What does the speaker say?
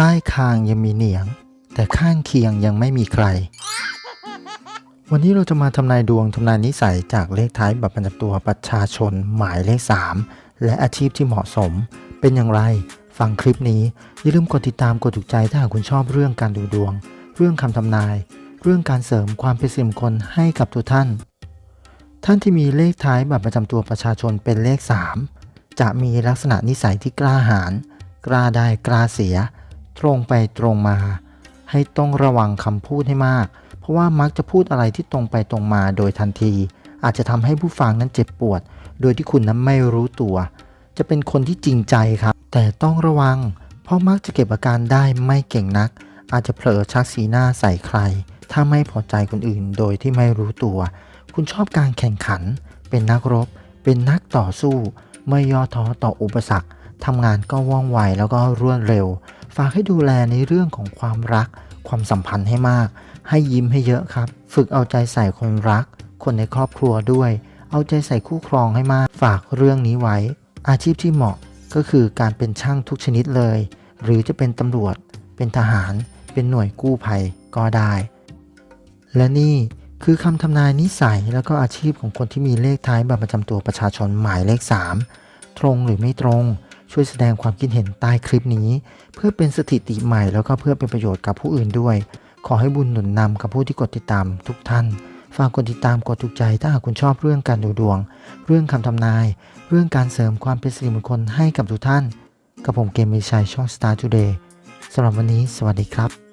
ใต้คางยังมีเหนียง แต่ข้างเคียงยังไม่มีใคร วันนี้เราจะมาทำนายดวงทำนายนิสัยจากเลขท้ายบัตรประจำตัวประชาชนหมายเลข 3 และอาชีพที่เหมาะสม เป็นอย่างไร ฟังคลิปนี้ อย่าลืมกดติดตามกดถูกใจถ้าหากคุณชอบเรื่องการดูดวง เรื่องคำทำนาย เรื่องการเสริมความเป็นสิริมงคลให้กับทุกท่าน ท่านที่มีเลขท้ายบัตรประจำตัวประชาชนเป็นเลข 3 จะมีลักษณะนิสัยที่กล้าหาญกล้าได้กล้าเสีย ตรงไปตรงมา ให้ต้องระวังคำพูดให้มาก เพราะว่ามักจะพูดอะไรที่ตรงไปตรงมาโดยทันที อาจจะทำให้ผู้ฟังนั้นเจ็บปวด โดยที่คุณนั้นไม่รู้ตัว จะเป็นคนที่จริงใจครับ แต่ต้องระวัง เพราะมักจะเก็บอาการได้ไม่เก่งนัก อาจจะเผลอชักสีหน้าใส่ใคร ถ้าไม่พอใจคนอื่นโดยที่ไม่รู้ตัว คุณชอบการแข่งขัน เป็นนักรบ เป็นนักต่อสู้ ไม่ย่อท้อต่ออุปสรรคทำงานก็ว่องไวแล้วก็รวดเร็ว ฝากให้ดูแลในเรื่องของความรัก ความสัมพันธ์ให้มาก ให้ยิ้มให้เยอะครับ ฝึกเอาใจใส่คนรัก คนในครอบครัวด้วย เอาใจใส่คู่ครองให้มาก ฝากเรื่องนี้ไว้ อาชีพที่เหมาะก็คือการเป็นช่างทุกชนิดเลย หรือจะเป็นตำรวจ เป็นทหาร เป็นหน่วยกู้ภัยก็ได้ และนี่คือคำทำนายนิสัยแล้วก็อาชีพของคนที่มีเลขท้ายบัตรประจำตัวประชาชนหมายเลข 3 ตรงหรือไม่ตรง ช่วยแสดงความคิดเห็นใต้คลิปนี้ เพื่อเป็นสถิติใหม่แล้วก็เพื่อเป็นประโยชน์กับผู้อื่นด้วย ขอให้บุญหนุนนำกับผู้ที่กดติดตามทุกท่าน ฝากกดติดตามกดถูกใจถ้าหากคุณชอบเรื่องการดูดวง เรื่องคำทำนาย เรื่องการเสริมความเป็นสิริมงคลให้กับทุกท่าน กับผมเกมมีชัยช่อง Star Today สำหรับวันนี้ สวัสดีครับ